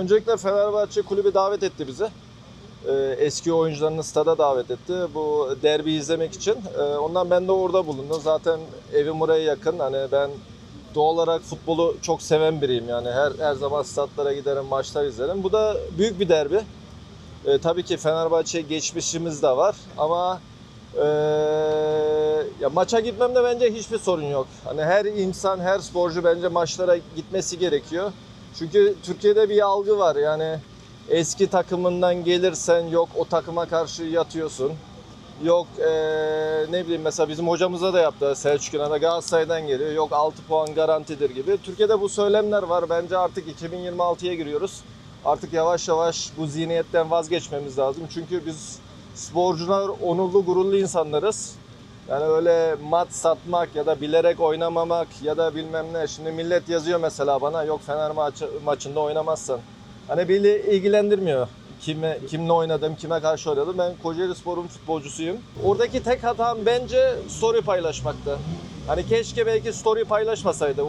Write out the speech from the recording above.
öncelikle Fenerbahçe kulübü davet etti bizi. Ee, eski oyuncularını stada davet etti. Bu derbi izlemek için. Ee, ondan ben de orada bulundum. Zaten evim oraya yakın. Hani ben doğal olarak futbolu çok seven biriyim. Yani her her zaman statlara giderim, maçlar izlerim. Bu da büyük bir derbi. Ee, tabii ki Fenerbahçe geçmişimiz de var ama ee, ya maça gitmemde bence hiçbir sorun yok. Hani her insan, her sporcu bence maçlara gitmesi gerekiyor. Çünkü Türkiye'de bir algı var yani eski takımından gelirsen yok o takıma karşı yatıyorsun. Yok ee, ne bileyim mesela bizim hocamıza da yaptı Selçuk İnan'a Galatasaray'dan geliyor. Yok 6 puan garantidir gibi. Türkiye'de bu söylemler var. Bence artık 2026'ya giriyoruz. Artık yavaş yavaş bu zihniyetten vazgeçmemiz lazım. Çünkü biz sporcular onurlu gururlu insanlarız. Yani öyle mat satmak ya da bilerek oynamamak ya da bilmem ne. Şimdi millet yazıyor mesela bana yok Fener maçı, maçında oynamazsan. Hani beni ilgilendirmiyor. Kime, kimle oynadım, kime karşı oynadım. Ben Kocaeli Spor'un futbolcusuyum. Oradaki tek hatam bence story paylaşmakta. Hani keşke belki story paylaşmasaydı.